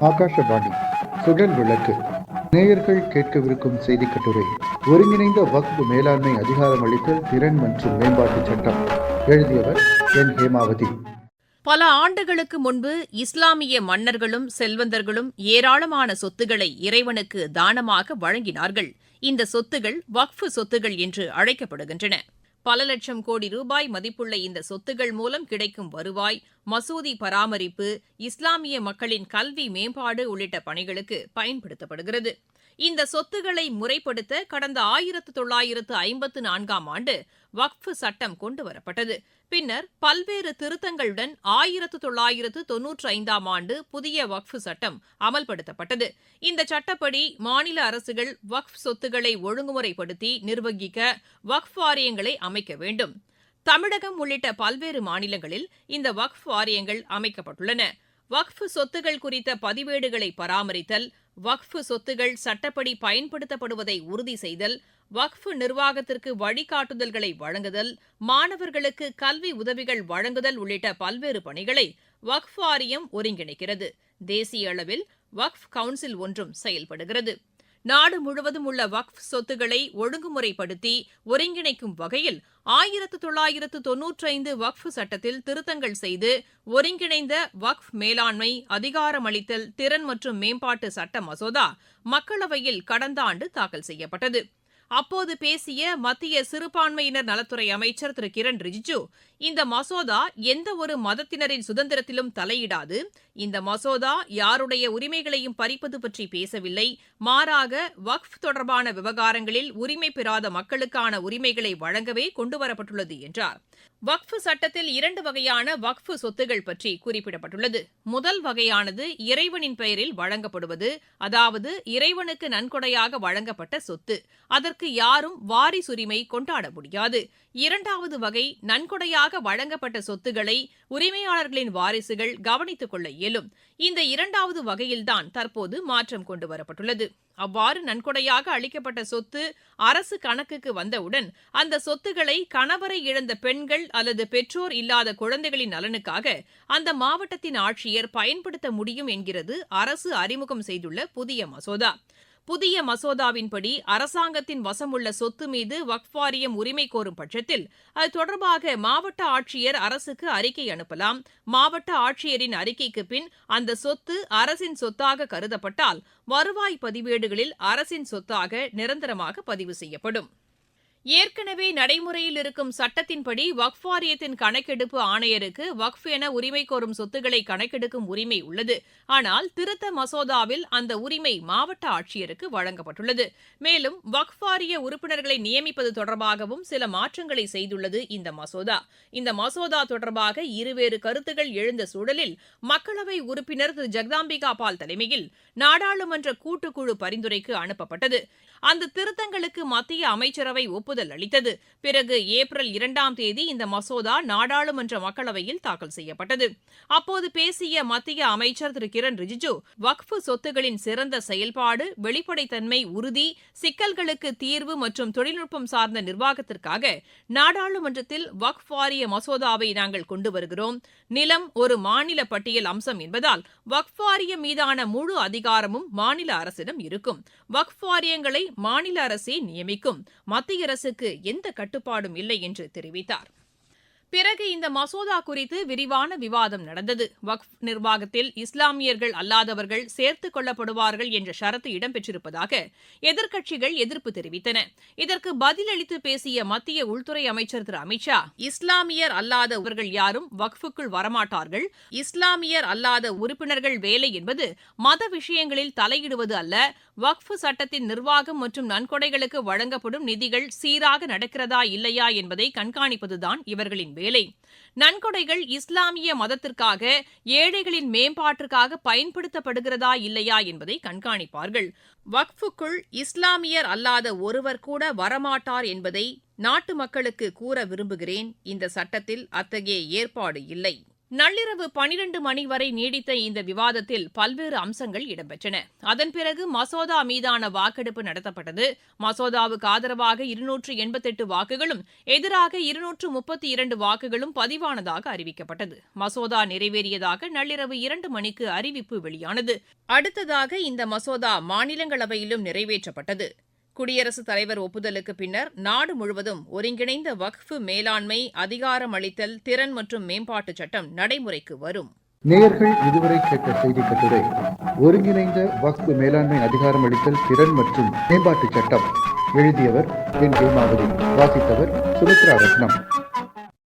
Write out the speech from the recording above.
ஆகாஷவாணி சுழல் விளக்கு. நேயர்கள் கேட்கவிருக்கும் செய்தி கட்டுரை ஒருங்கிணைந்த வக்ஃப் மேலாண்மை அதிகாரம் அளித்தல் திறன் மற்றும் மேம்பாட்டு சட்டம். எழுதியவர் என். ஹேமாவதி. பல ஆண்டுகளுக்கு முன்பு இஸ்லாமிய மன்னர்களும் செல்வந்தர்களும் ஏராளமான சொத்துக்களை இறைவனுக்கு தானமாக வழங்கினார்கள். இந்த சொத்துகள் வக்ஃபு சொத்துகள் என்று அழைக்கப்படுகின்றன. பல லட்சம் கோடி ரூபாய் மதிப்புள்ள இந்த சொத்துகள் மூலம் கிடைக்கும் வருவாய் மசூதி பராமரிப்பு இஸ்லாமிய மக்களின் கல்வி மேம்பாடு உள்ளிட்ட பணிகளுக்கு பயன்படுத்தப்படுகிறது. இந்த சொத்துக்களை முறைப்படுத்த கடந்த ஆயிரத்து தொள்ளாயிரத்து ஐம்பத்து நான்காம் ஆண்டு வக்ஃப் சட்டம் கொண்டுவரப்பட்டது பின்னர் பல்வேறு திருத்தங்களுடன் ஆயிரத்து தொள்ளாயிரத்து தொன்னூற்றி ஐந்தாம் ஆண்டு புதிய வக்ஃப் சட்டம் அமல்படுத்தப்பட்டது. இந்த சட்டப்படி மாநில அரசுகள் வக்ஃப் சொத்துக்களை ஒழுங்குமுறைப்படுத்தி நிர்வகிக்க வக்ஃப் வாரியங்களை அமைக்க வேண்டும். தமிழகம் உள்ளிட்ட பல்வேறு மாநிலங்களில் இந்த வக்ஃப் வாரியங்கள் அமைக்கப்பட்டுள்ளன. வக்ஃப் சொத்துகள் குறித்த பதிவேடுகளை பராமரித்தல் வக்ஃப் சொத்துகள் சட்டப்படி பயன்படுத்தப்படுவதை உறுதி செய்தல் வக்ஃப் நிர்வாகத்திற்கு வழிகாட்டுதல்களை வழங்குதல் மாணவர்களுக்கு கல்வி உதவிகள் வழங்குதல் உள்ளிட்ட பல்வேறு பணிகளை வக்ஃப் வாரியம் ஒருங்கிணைக்கிறது. தேசிய அளவில் வக்ஃப் கவுன்சில் ஒன்றும் செயல்படுகிறது. நாடு முழுவதும் உள்ள வக்ஃப் சொத்துக்களை ஒழுங்குமுறைப்படுத்தி ஒருங்கிணைக்கும் வகையில் ஆயிரத்து தொள்ளாயிரத்து தொன்னூற்றைந்து வக்ஃப் சட்டத்தில் திருத்தங்கள் செய்து ஒருங்கிணைந்த வக்ஃப் மேலாண்மை அதிகாரமளித்தல் திறன் மற்றும் மேம்பாட்டு சட்ட மசோதா மக்களவையில் கடந்த ஆண்டு தாக்கல் செய்யப்பட்டது. அப்போது பேசிய மத்திய சிறுபான்மையினர் நலத்துறை அமைச்சர் திரு. கிரண் ரிஜிஜு இந்த மசோதா எந்த ஒரு மதத்தினரின் சுதந்திரத்திலும் தலையிடாது. இந்த மசோதா யாருடைய உரிமைகளையும் பறிப்பது பற்றி பேசவில்லை. மாறாக வக்ஃப் தொடர்பான விவகாரங்களில் உரிமை பெறாத மக்களுக்கான உரிமைகளை வழங்கவே கொண்டுவரப்பட்டுள்ளது என்றார். வக்ஃப் சட்டத்தில் இரண்டு வகையான வக்ஃப் சொத்துகள் பற்றி குறிப்பிடப்பட்டுள்ளது. முதல் வகையானது இறைவனின் பெயரில் வழங்கப்படுவது அதாவது இறைவனுக்கு நன்கொடையாக வழங்கப்பட்ட சொத்து. அதற்கு யாரும் வாரிசுரிமை கொண்டாட முடியாது. இரண்டாவது வகை நன்கொடையாக வழங்கப்பட்ட சொத்துக்களை உரிமையாளர்களின் வாரிசுகள் கவனித்துக் கொள்ள இயலும். இந்த இரண்டாவது வகையில்தான் தற்போது மாற்றம் கொண்டுவரப்பட்டுள்ளது அவ்வாறு நன்கொடையாக அளிக்கப்பட்ட சொத்து அரசு கணக்குக்கு வந்தவுடன் அந்த சொத்துக்களை கணவரை இழந்த பெண்கள் அல்லது பெற்றோர் இல்லாத குழந்தைகளின் நலனுக்காக அந்த மாவட்டத்தின் ஆட்சியர் பயன்படுத்த முடியும் என்கிறது அரசு அறிமுகம் செய்துள்ள புதிய மசோதா. புதிய மசோதாவின்படி அரசாங்கத்தின் வசமுள்ள சொத்து மீது வக்ஃப் வாரியம் உரிமை கோரும் பட்சத்தில் அது தொடர்பாக மாவட்ட ஆட்சியர் அரசுக்கு அறிக்கை அனுப்பலாம். மாவட்ட ஆட்சியரின் அறிக்கைக்கு பின் அந்த சொத்து அரசின் சொத்தாக கருதப்பட்டால் வருவாய் பதிவேடுகளில் அரசின் சொத்தாக நிரந்தரமாக பதிவு செய்யப்படும். ஏற்கனவே நடைமுறையில் இருக்கும் சட்டத்தின்படி வக்ஃப் வாரியத்தின் கணக்கெடுப்பு ஆணையருக்கு வக்ஃப் என உரிமை கோரும் சொத்துக்களை கணக்கெடுக்கும் உரிமை உள்ளது. ஆனால் திருத்த மசோதாவில் அந்த உரிமை மாவட்ட ஆட்சியருக்கு வழங்கப்பட்டுள்ளது. மேலும் வக்ஃப் வாரிய உறுப்பினர்களை நியமிப்பது தொடர்பாகவும் சில மாற்றங்களை செய்துள்ளது இந்த மசோதா. இந்த மசோதா தொடர்பாக இருவேறு கருத்துகள் எழுந்த சூழலில் மக்களவை உறுப்பினர் திரு. ஜெகதாம்பிகா பால் தலைமையில் நாடாளுமன்ற கூட்டுக்குழு பரிந்துரைக்கு அனுப்பப்பட்டது. அந்த திருத்தங்களுக்கு மத்திய அமைச்சரவை ஒப்புதல் ஒப்புதல் அளித்தது. பிறகு ஏப்ரல் இரண்டாம் தேதி இந்த மசோதா நாடாளுமன்ற மக்களவையில் தாக்கல் செய்யப்பட்டது. அப்போது பேசிய மத்திய அமைச்சர் திரு. கிரண் ரிஜிஜு வக்ஃபு சொத்துகளின் சிறந்த செயல்பாடு வெளிப்படைத்தன்மை உறுதி சிக்கல்களுக்கு தீர்வு மற்றும் தொழில்நுட்பம் சார்ந்த நிர்வாகத்திற்காக நாடாளுமன்றத்தில் வக்ஃப் வாரிய மசோதாவை நாங்கள் கொண்டு வருகிறோம். நிலம் ஒரு மாநில பட்டியல் அம்சம் என்பதால் வக்ஃப் வாரியம் மீதான முழு அதிகாரமும் மாநில அரசிடம் இருக்கும். வக்ஃப் வாரியங்களை மாநில அரசே நியமிக்கும். மத்திய அரசு அரசுக்கு எந்த கட்டுப்பாடும் இல்லை என்று தெரிவித்தார். பிறகு இந்த மசோதா குறித்து விரிவான விவாதம் நடந்தது. வக்ஃப் நிர்வாகத்தில் இஸ்லாமியர்கள் அல்லாதவர்கள் சேர்த்துக் கொள்ளப்படுவார்கள் என்ற ஷரத்து இடம்பெற்றிருப்பதாக எதிர்க்கட்சிகள் எதிர்ப்பு தெரிவித்தன. இதற்கு பதிலளித்து பேசிய மத்திய உள்துறை அமைச்சர் திரு அமித்ஷா இஸ்லாமியர் அல்லாதவர்கள் யாரும் வக்ஃபுக்குள் வரமாட்டார்கள். இஸ்லாமியர் அல்லாத உறுப்பினர்கள் வேலை என்பது மத விஷயங்களில் தலையிடுவது அல்ல வக்ஃபு சட்டத்தின் நிர்வாகம் மற்றும் நன்கொடைகளுக்கு வழங்கப்படும் நிதிகள் சீராக நடக்கிறதா இல்லையா என்பதை கண்காணிப்பதுதான் இவர்களின் வேலை. நன்கொடைகள் இஸ்லாமிய மதத்திற்காக ஏழைகளின் மேம்பாட்டிற்காக பயன்படுத்தப்படுகிறதா இல்லையா என்பதை கண்காணிப்பார்கள். வக்ஃபுக்குள் இஸ்லாமியர் அல்லாத ஒருவர் கூட வரமாட்டார் என்பதை நாட்டு மக்களுக்கு கூற விரும்புகிறேன். இந்த சட்டத்தில் அத்தகைய ஏற்பாடு இல்லை. நள்ளிரவு பனிரண்டு மணி வரை நீடித்த இந்த விவாதத்தில் பல்வேறு அம்சங்கள் இடம்பெற்றன. அதன் பிறகு மசோதா மீதான வாக்கெடுப்பு நடத்தப்பட்டது. மசோதாவுக்கு ஆதரவாக இருநூற்று எண்பத்தெட்டு வாக்குகளும் எதிராக இருநூற்று முப்பத்தி இரண்டு வாக்குகளும் பதிவானதாக அறிவிக்கப்பட்டது. மசோதா நிறைவேறியதாக நள்ளிரவு இரண்டு மணிக்கு அறிவிப்பு வெளியானது. அடுத்ததாக இந்த மசோதா மாநிலங்களவையிலும் நிறைவேற்றப்பட்டது. குடியரசுத் தலைவர் ஒப்புதலுக்கு பின்னர் நாடு முழுவதும் ஒருங்கிணைந்த வக்ஃபு மேலாண்மை அதிகாரம் அளித்தல் திறன் மற்றும் மேம்பாட்டு சட்டம் நடைமுறைக்கு வரும். நேயர்கள் இதுவரை கேட்ட செய்தி கட்டுரை ஒருங்கிணைந்த வக்ஃபு மேலாண்மை அதிகாரம் அளித்தல் திறன் மற்றும் மேம்பாட்டு சட்டம் எழுதியவர் என். வாசித்தவர் சுமித்ரா ரத்னம்.